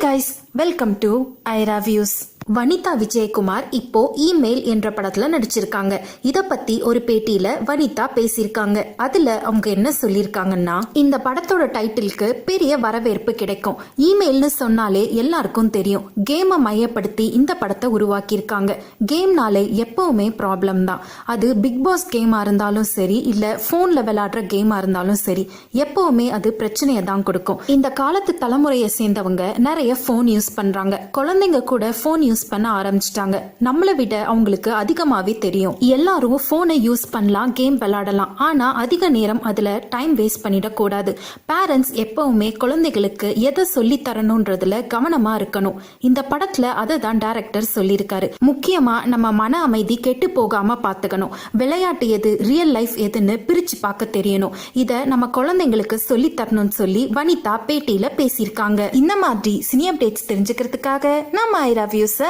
Hey guys, welcome to IRA Views. Vanitha Vijayakumar இப்போ email என்ற படத்துல நடிச்சிருக்காங்க. இத பத்தி ஒரு பேட்டியில வனிதா பேசியிருக்காங்க. அதுல அவங்க என்ன சொல்லியிருக்காங்கன்னா இந்த படத்தோட டைட்டிலுக்கு பெரிய வரவேற்பு கிடைக்கும். இமெயில்னு சொன்னாலே எல்லாருக்கும் தெரியும். கேமை மையப்படுத்தி இந்த படத்தை உருவாக்கியிருக்காங்க. கேம்னாலே எப்பவுமே ப்ராப்ளம் தான். அது பிக் பாஸ் கேமா இருந்தாலும் சரி இல்ல போன்ல விளையாடுற கேமா இருந்தாலும் சரி எப்பவுமே அது பிரச்சனையை தான் கொடுக்கும். இந்த காலத்து தலைமுறையை சேர்ந்தவங்க நிறைய ஃபோன் யூஸ் பண்றாங்க. குழந்தைங்க கூட ஃபோன் யூஸ் பண்ண ஆரம்பிச்சிட்டாங்க. நம்மளை விட அவங்களுக்கு அதிகமாகவே தெரியும். எல்லாரும் ஃபோனை யூஸ் பண்ணலாம் கேம் விளாடலாம் ஆனால் அதிக நேரம் அதில் டைம் வேஸ்ட் பண்ணிடக்கூடாது பேரண்ட்ஸ் எப்பவுமே குழந்தைகளுக்கு எதை சொல்லி தரணுன்றதுல கவனமாக இருக்கணும். இந்த படத்தில் அதை தான் டேரக்டர் சொல்லியிருக்காரு. முக்கியமாக நம்ம மன அமைதி கெட்டு போகாமல் பார்த்துக்கணும் விளையாட்டு எது ரியல் லைஃப் எதுன்னு பிரித்து பார்க்க தெரியணும். இதை நம்ம குழந்தைங்களுக்கு சொல்லி தரணும்னு சொல்லி வனிதா பேட்டியில் பேசியிருக்காங்க. இந்த மாதிரி சினி அப்டேட்ஸ் தெரிஞ்சுக்கிறதுக்காக நம்ம ஐரா வியூஸை